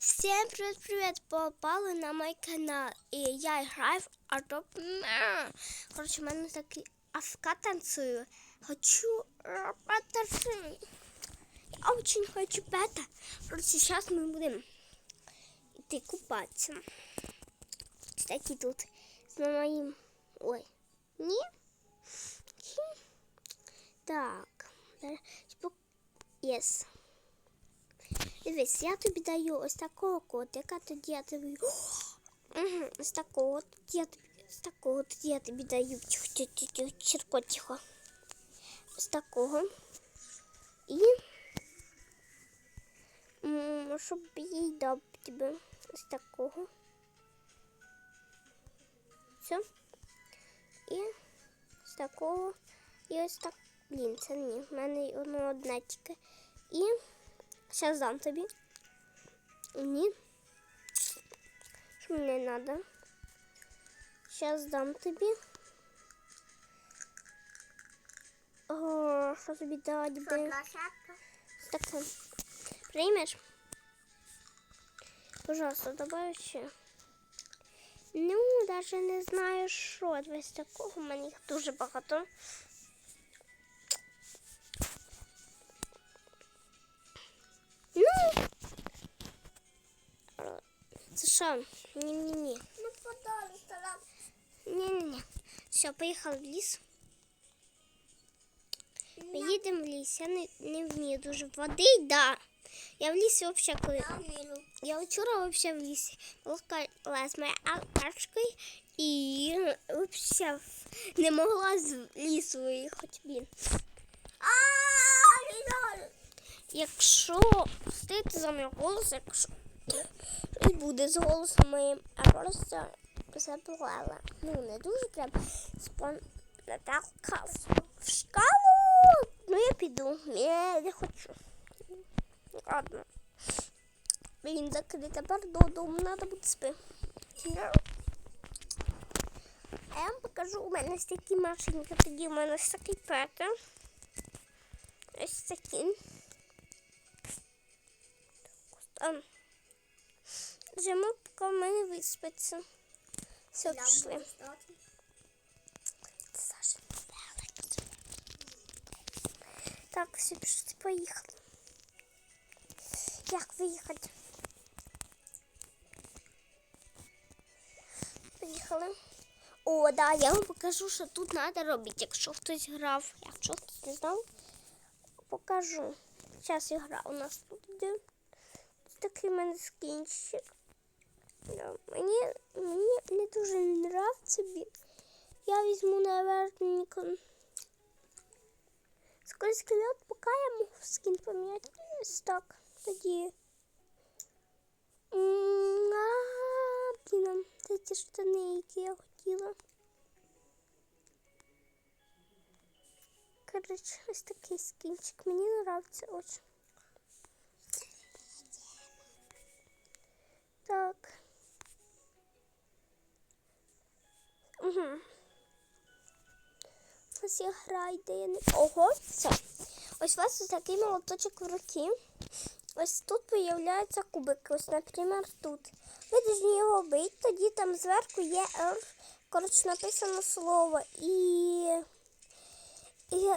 Всем привет-привет! Попали на мой канал. І я граю в Me. Короче, у мене такий афка танцюю. Хочу э. Я очень хочу бета. Короче, сейчас мы будем йти купатися. Кстати, тут з моїм... Ой? Хі. Так. Yes. Дивись, я тобі даю ось такого котика, тоді я тобі. Ось такого, тоді я тобі. Ось такого, тоді я тобі даю. Тихо, тихо, тихо, черко, тихо. Ось такого. І. Щоб їй дав тебе ось такого. Все. І ось такого. І ось так. Блін, це ні. В мене воно одне тільки. І. Сейчас дам тобі. Ні. Що мені треба? Сейчас дам тобі. О, що тобі дати би? Так, приймеш? Пожалуйста, добавь ще. Ну, даже не знаю, що. Дивись такого, у мене їх дуже багато. Ну. Це що? Ні-ні-ні. Ну, пожалуйста, нам Ні-ні-ні. Все, поїхали в ліс. Поїдемо в ліс. Я не, не вмію дуже води, да. Я в лісі взагалі коли. Я вчора взагалі в лісі була з моєю алкашкою і взагалі не могла з лісу виїхати, блін. А, не надо. Якщо стити за мій голос, якщо і буде з голосом моїм, а просто забула. Ну, не дуже прям спон Наталка в шкалу. Ну, я піду. Я не хочу. Ладно. Блін, закрита додому, треба буде спи. А я вам покажу, у мене ось такі машинки, тоді у мене ось такий петер. Ось такий. Там. Жимо, поки мене виспиться. Все, пішли. Так, все, пішли, поїхали. Як виїхати? Поїхали. О, да, я вам покажу, що тут треба робити, якщо хтось грав. Якщо хтось не знав, покажу. Зараз ігра у нас тут йде. Такий в мене скінчик. Да, мені, мені не дуже нравиться. Я візьму, наверное, скользкий лед, поки я можу скін поміняти. Ось так, тоді. Блін, це ті штани, які я хотіла. Короче, ось такий скінчик. Мені нравиться очень. Так. Угу. Ось я граю, де я. Ого, все. Ось у вас ось такий молоточок в руці. Ось тут появляються кубики. Ось, наприклад, тут. Ви повинні його бити, тоді там зверху є R. Коротше, написано слово. І. І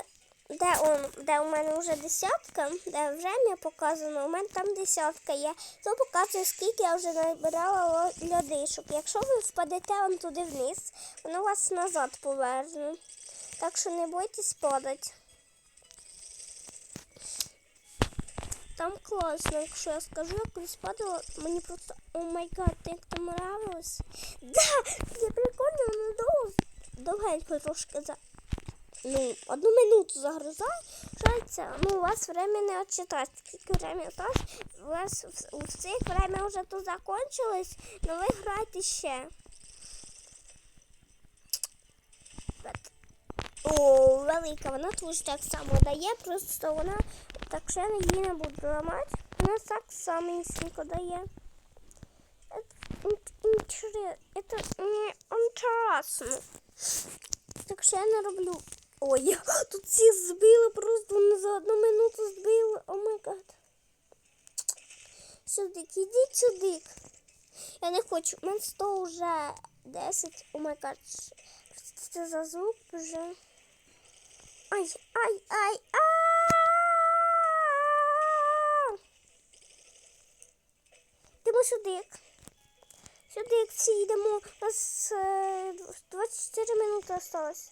де, он, де у мене вже десятка, де время показано, у мене там десятка є. То показує, скільки я вже набирала ло- льоди, щоб якщо ви впадете вон туди вниз, воно вас назад поверне. Так що не бойтесь падати. Там класно, якщо я скажу, я колись падала, мені просто о май гад, як там нравилось. Да, це прикольно, воно довго довгенько трошки за ну, одну минуту загрузається, ну, у вас время не отчитать. Скільки время осталось, у вас у всіх время вже тут закончилось, но ви граєте ще. О, велика, вона тут так само дає, просто вона, так я її не буду ламати, вона так саменько дає. Это не інтересно. Так що я не роблю. Ой, тут всіх збили просто вони за одну минуту збили. О май гад. Сюдик, ідіть сюди. Я не хочу. У мене 100 вже 10. О май гад. Що Це за звук вже. Ай, ай, ай, а! Йдемо сюди. Сюди всі йдемо. У нас е, 24 минути осталось.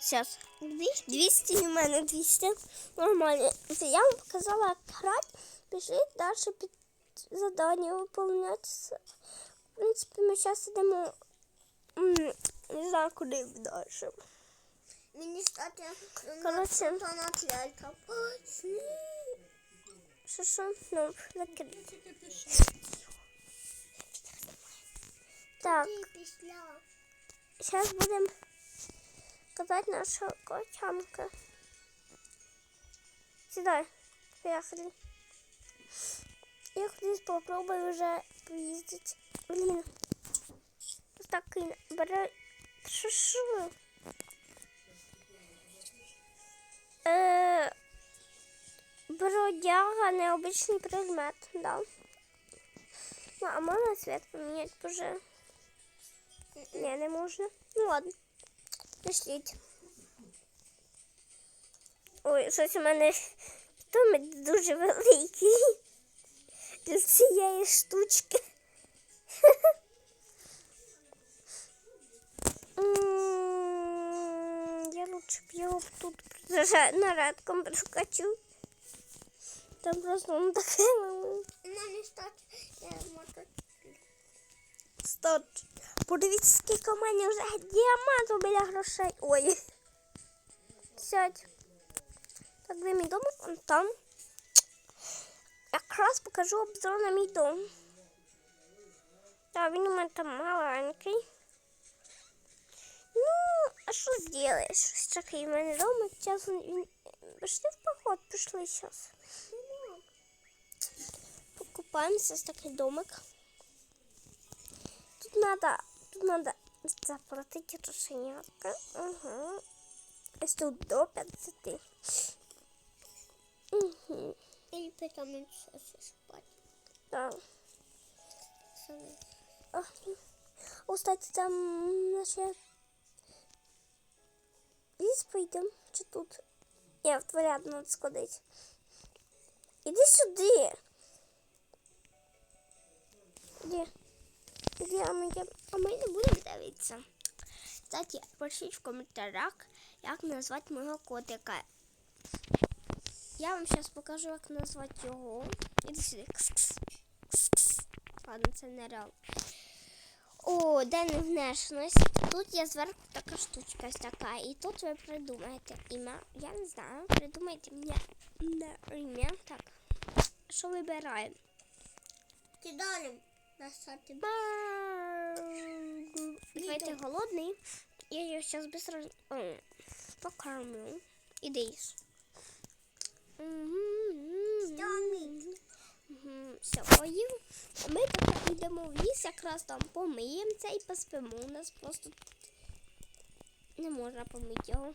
Сейчас. 200 і в мене 200. Нормально. Я вам показала, як грати. Пішли далі під задання виповняти. В принципі, ми зараз йдемо. Не знаю, куди далі. Мені стати Коротше. на лялька. Що, що? Ну, закрити. Так. Ти після. Будем катать котянка. Сюда. Поехали. Я здесь попробую уже поездить. Блин. Так и. Шишу. Е, бродяга необычный предмет, да. Ну, а можно цвет поменять уже? Ні, не можна. Ну ладно. Пішліть. Ой, щось у мене домик дуже великий. Для цієї штучки. М, Я лучше б його б тут зажа- нарадком прокачу. Там просто он таке велике. Мені стати. Я можу. Стоп. Подивіться, скільки в мене вже діамантів біля грошей. Ой. Сядь. Так, де мій дом? Он там. Якраз покажу обзор на мій дом. Так, він у мене там маленький. Ну, а що зробиш? Такий в мене дом. Зараз він... Пішли в поход, пішли зараз. Покупаємося з такий домик. Тут надо, тут надо заплатити рушенятка. Угу. Ось тут до 50. Угу. І потім щось спати. Так. Саме. А, О, кстати, там наче ліс поїдемо. Чи тут? Ні, в дворяд надо сходити. Іди сюди. Іди. Іди, а ми, йдем- А ми не будемо дивитися. Кстати, пишіть в коментарях, як назвати мого котика. Я вам зараз покажу, як назвати його. Іди сюди. Кс-кс. Кс-кс. Ладно, це не реально. О, день внешність. Тут є зверху така штучка ось така. І тут ви придумаєте ім'я. Я не знаю. Придумайте мені на ім'я. Так. Що вибираємо? Далі. На стати. Давайте голодний. Я її зараз быстро покормлю. Іди їж. Все, поїв. Ми тепер йдемо в ліс, якраз там помиємося і поспимо. У нас просто не можна помити його.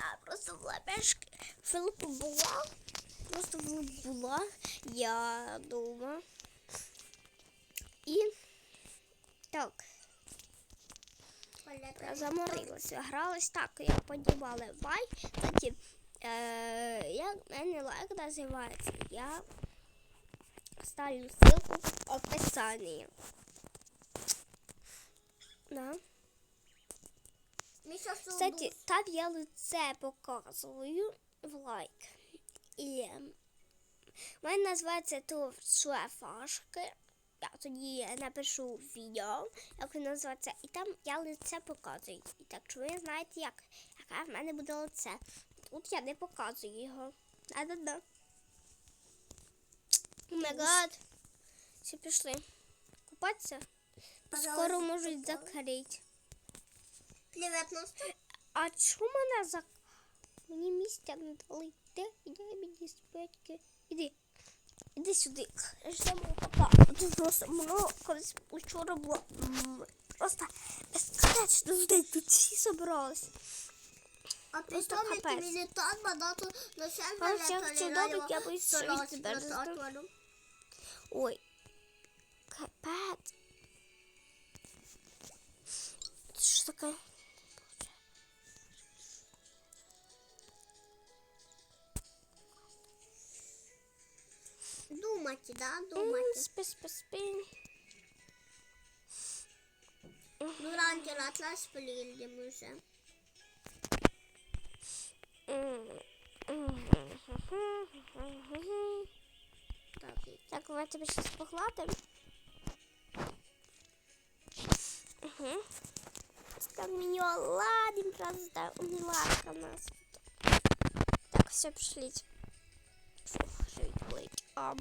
А, просто в лепешки Филипу була. Просто в була. Я дома. І так. Я заморилася. Гралась так, як подівали бай. Кстати, е, як мене лайк називається, я ставлю ссылку в описанні. Да. Кстати, там я лице показую в лайк. І в мене називається то шефашки. Я тоді напишу відео, як він називається, і там я лице показую. І так що ви знаєте, як, яке в мене буде лице. Тут я не показую його. Да-да-да. Май. Всі пішли. Купатися? Скоро можуть закрити. 19. А чому мене зак... Мені місця не дали. Де? Де мені спитки? Іди. Іди сюди. Ждемо папа. Тут просто много колись вчора було просто безконечно людей. Тут всі собрались. А потом мені так багато на чудових я. Ой. Капець. Це Що Думайте, да? М, Думайте. Спи, спи, спи. Ну, раньше Атлас спалили мы уже. Так, Так, давай тебе сейчас погладим. Угу. Так, мені ладим просто милашка у нас. Так, все, пішли. Фух, живіт болить. О.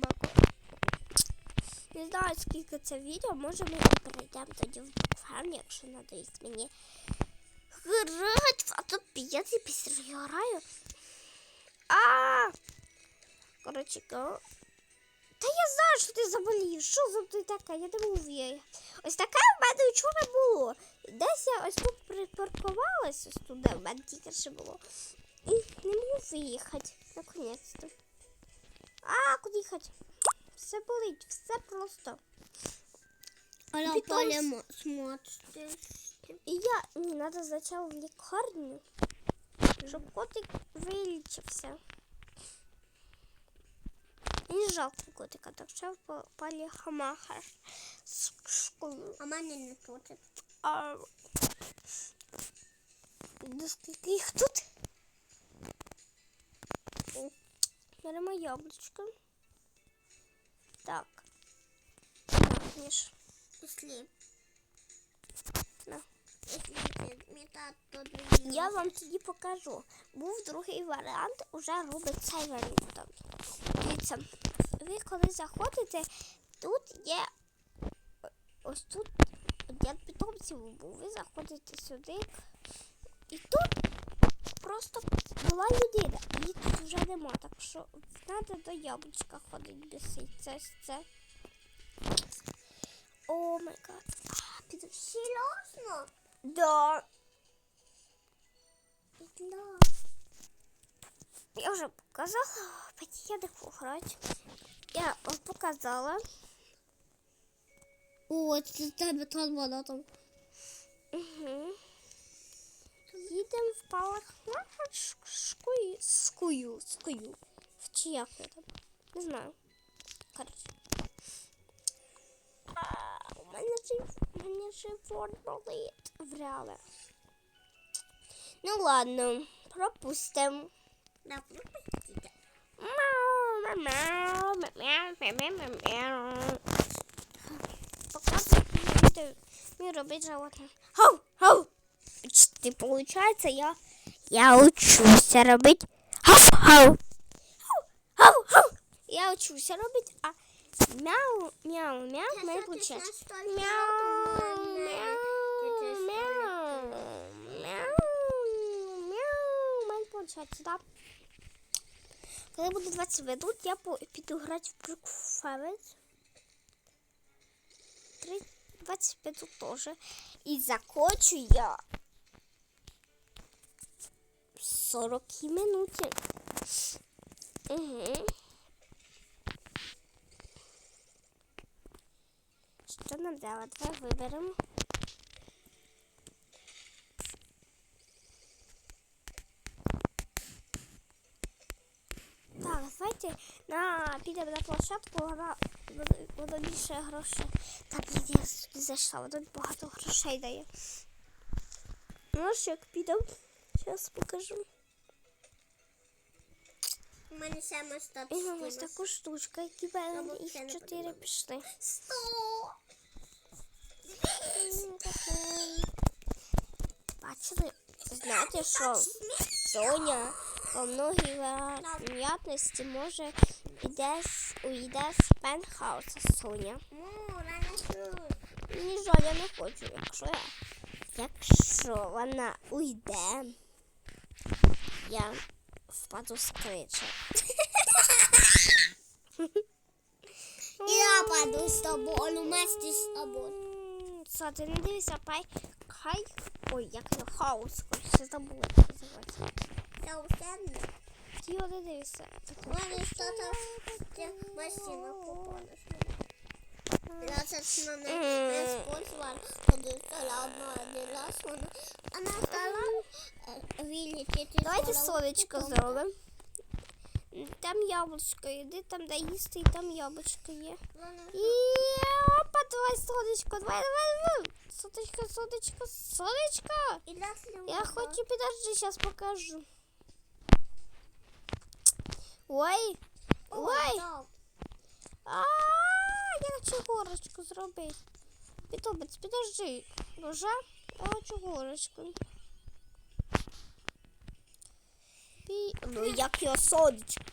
Не знаю, скільки це відео, може ми перейдемо тоді в фан, якщо надоїсть мені. Грать, а то п'ять і після граю. А! Коротше, та я знаю, що ти заболів. Що за ти така? Я не вірити. Ось таке в мене вчора було. Десь я ось тут припаркувалась, ось туди в мене тільки ще було. І не можу виїхати. Наконець-то. А, куди їхати? Все болить, все просто. Оля Питомцы. Поля смотрит. І я мені треба спочатку в лікарню, щоб котик вилічився. Мені жалко котика, так що в па- поліхамахар з школу. А мене не точит. А... До скільки їх тут? О, Беремо яблучко. Так. Міш. Пішли. Я вам тоді покажу. Був другий варіант, уже робить цей варіант. Дивіться, ви коли заходите, тут є ось тут як питомців був. Ви заходите сюди. І тут просто була людина. Її тут вже нема. Так що треба до яблучка ходить бісить. Це ось це. О май гад. А, піду. Серйозно? Да. Да. Я вже показала, я не грати. Я вам показала. О, це тебе там вода там. Угу. Їдемо в палахмашкою. Скую, скую. В чи як я там? Не знаю. Коротше. У мене жив, мене живот болить. Вряли. Ну ладно, пропустимо. Да, пропустите. Мяу, мяу, мяу, мяу, мяу, мяу. Показывай, мне робить хау. Ты получается, я, я. Хау, хау. Хау, хау. Я учусь робить, а мяу, мяу, мяу, смотрю, получается. Мяу, мяу, мяу, мяу, мяу, мене получается, да. Коли буде 20 минут, я піду грати в Брукфавець. 20 минут теж. І закончу я 40 минуті. Угу. Що нам дала? Давай виберемо. Так, давайте на, підемо на площадку, вона, вона більше грошей. Та блін, я сюди зайшла, вона багато грошей дає. Ну, як підемо, зараз покажу. У мене саме стат. І ось таку штучку, які мене їх чотири пішли. Сто. Бачили? Знаєте, що Соня по многій вероятності може і десь уйде з пентхауса Соня. Ні, жаль, я не хочу, якщо я. Якщо вона уйде, я впаду крича. І я паду з тобою, вместе з тобою. Що, ти не дивишся, пай. Хай. Ой, як його хаос, хочеться забула як називається. Це усе. Ти його не дивишся. Мене що-то машина попалась. Я це на не, не спонсор, коли стала одна один раз, вона, вона стала е, вилетіти. Давайте сонечко зробимо. Там яблучко іди, там де їсти, і там яблучко є. І опа, давай сонечко, давай, давай, давай. Сонечко, сонечко, сонечко. І нас не Я хочу, подожди, сейчас покажу. Ой, ой, а я хочу горочку зробити. Підобець, підожди. боже, Я хочу горочку. Пі... Ну, як його сонечко.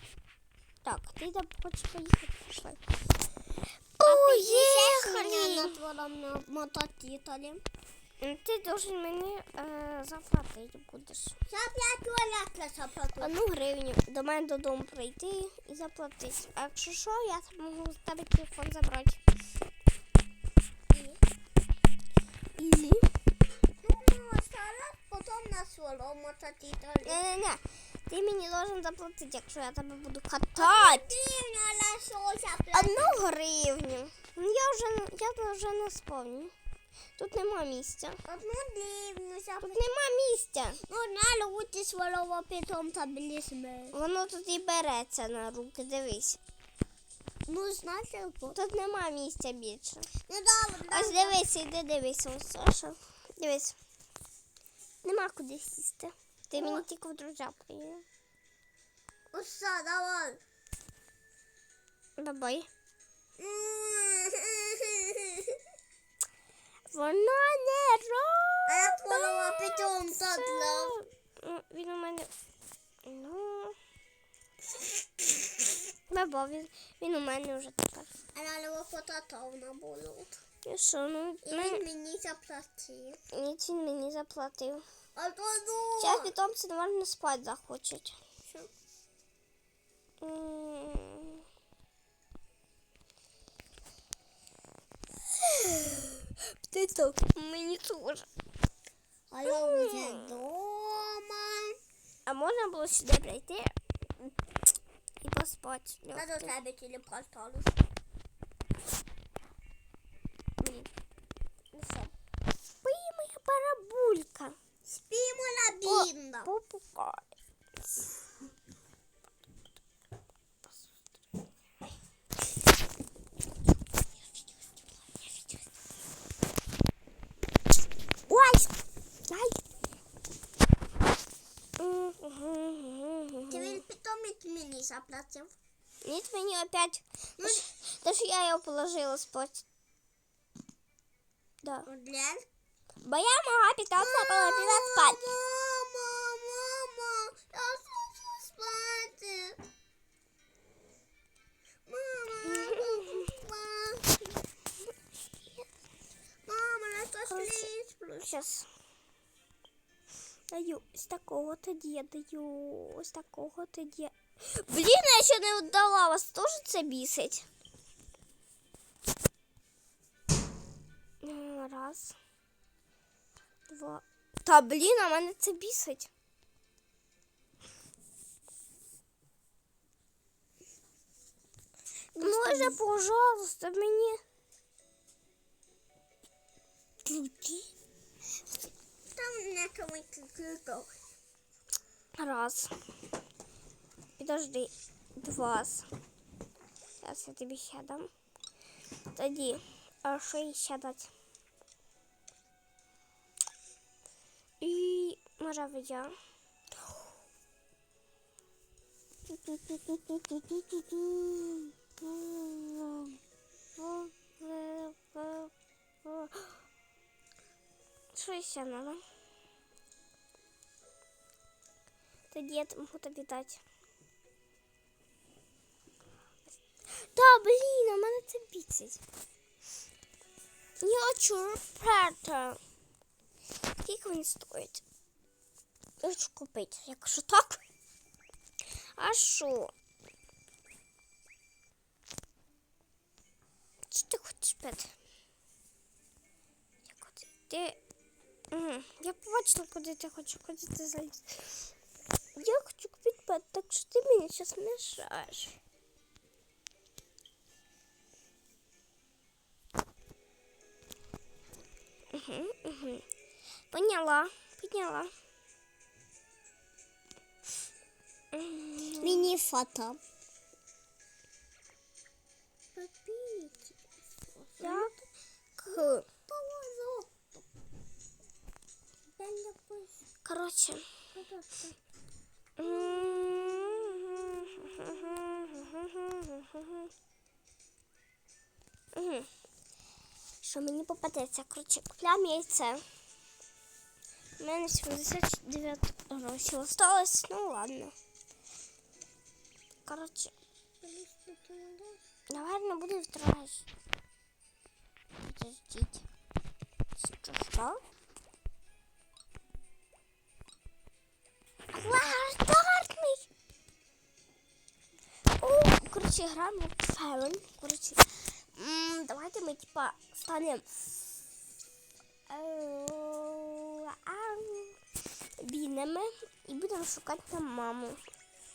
Так, ти там хочеш поїхати? Пішли. Поїхали! на твоєму мотоциклі. Ти должен мені е, заплатити будеш. Заплату. Одну гривню до мене додому прийти і заплатити. А якщо що, я можу з тебе телефон забрати. І? Ну, своєму мотоциклі. Не-не-не. Ти мені должен заплатити, якщо я тебе буду катати. Одну гривню. Ну, Я вже, я вже не сповню. Тут нема місця. Одну дивну Тут нема місця. Ну, надо бути свого питомця близьме. Воно тут і береться на руки, дивись. Ну, знаєте. Тут нема місця більше. Ну, добре, Ось дивись, іди дивись, ось Саша. Дивись. Нема куди сісти. Ти мені тільки в друзя приїде. Усе, давай. Бабай. Воно не робить. А я для. Ну, Він у мене. Ну. Баба, він, він у мене вже тепер. А я його потатав на болот. І що, ну, І ми, він мені заплатив. ніч він мені заплатив. А то Зараз ну. питомці не можна спати захочуть. Що? М. Птиця, мені теж. А я вже дома. А можна було сюди прийти і поспати. Я до тебе телепорталю. Блін. Ну? Спи, моя барабулька. Спимо на бінда. Попукай. Ой! Ай! Ти він питомець мені заплатив. Нет, мені опять. Ну, Даже я його положила спать. Да. Одлен. Бо я могла питаться положила спать. ось такого тоді я даю. Ось такого тоді. Блін, я ще не віддала. Вас теж це бісить? М, Раз. Два. Та блін, а мене це бісить. Може, пожалуйста, мені. Ключі. Раз. Підожди. Два. Зараз я тобі ще дам. Тоді. А що їй ще дати? І може я. Що ще надо? Тоді я можу тобі дати. Та, блін, а мене це бісить. Я хочу перта. Скільки він стоїть? Хочу купити, якщо так. А що? Чи ти хочеш куди? Ти... Я побачила, куди ти хочеш, куди ти заліз. Я хочу купити пет, так що ти мені зараз мешаєш. Угу, угу. Поняла, поняла. М, Мені фото. Так. Що мені попадеться? Коротше, купляємо яйце. У мене 79 грошей осталось. Ну ладно. Коротше, наверное, буде вторая. Подождите. Що, що? Легендарний! О, коротше, граємо в Ферен. Коротше, давайте ми, типа, станемо е, ам, бійними і будемо шукати там маму.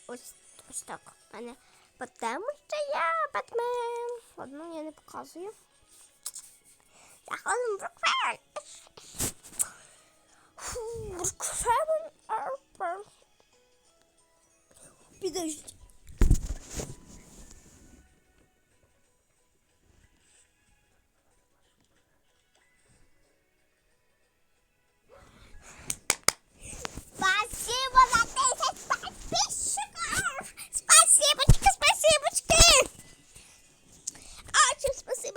Ось, ось так. мене. Потому що я Бетмен. Ладно, я не показую. Заходимо в. Фу, Брукферен. Арпер. Підожди.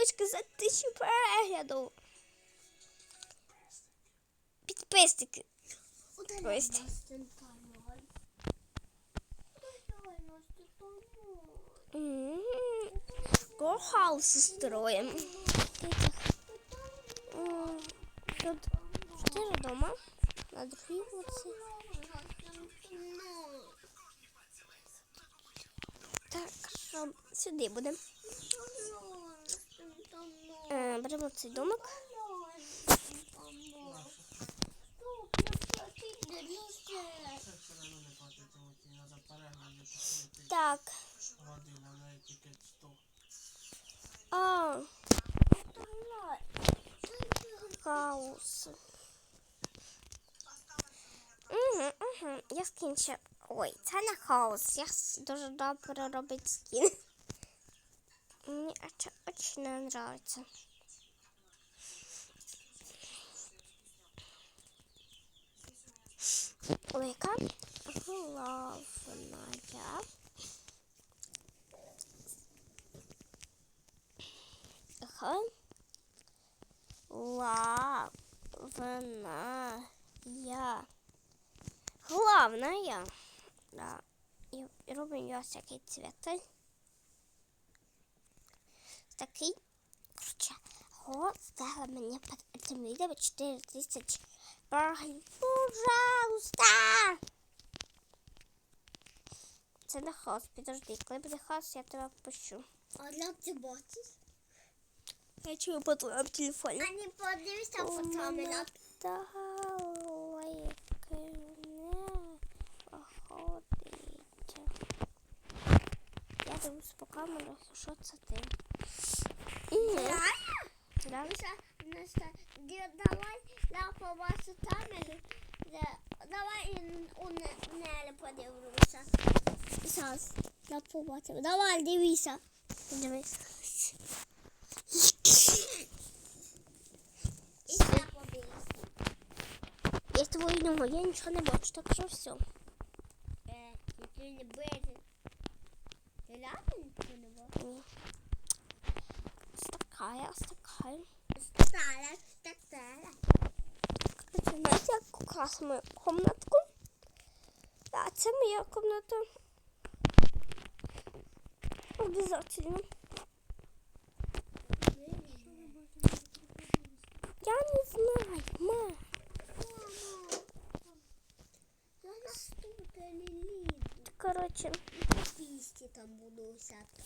Чим за тисячу переглядів. Підписники. Го строим. Тут чотири дома. На другій вулиці. Так, що сюди будемо. Е, Беремо цей домик. Так. А, хаос. Угу, угу. Я скінчу. Ой, це не хаос. Я дуже добре робить скін. Мені це дуже не нравится. Ой, яка главная. Ага. Главная. Главная. Да. І, і робимо його всякі цвіти. Такий. Короче, го стало мені під цим відео 4 тисячі переглядів. Пожалуйста! Це не хаос, підожди. Коли буде хаос, я тебе пущу. А для бачиш? Я чую по твоєму телефоні. А не фотоапарат. Далеке не походить. Я дивлюсь по камерах, що це ти? Де- давай на побачу камеру. Давай у Не- Нелі подивлюся. Зараз, на побачимо. Давай, дивися. Дивись. І ще подивися. Я твою ногу, я нічого не бачу, так що все. Е, ти не бачиш. Ти реально не. Така. Стара, стара. Короче, знаєте, як украс мою комнатку? А це моя комната. Обязательно. Лілі. Коротше, Пісті там буду взяти.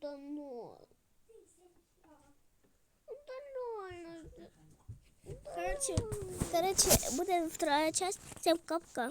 Удаляльності та Короче, короче, коротше, вторая часть. Всем капка.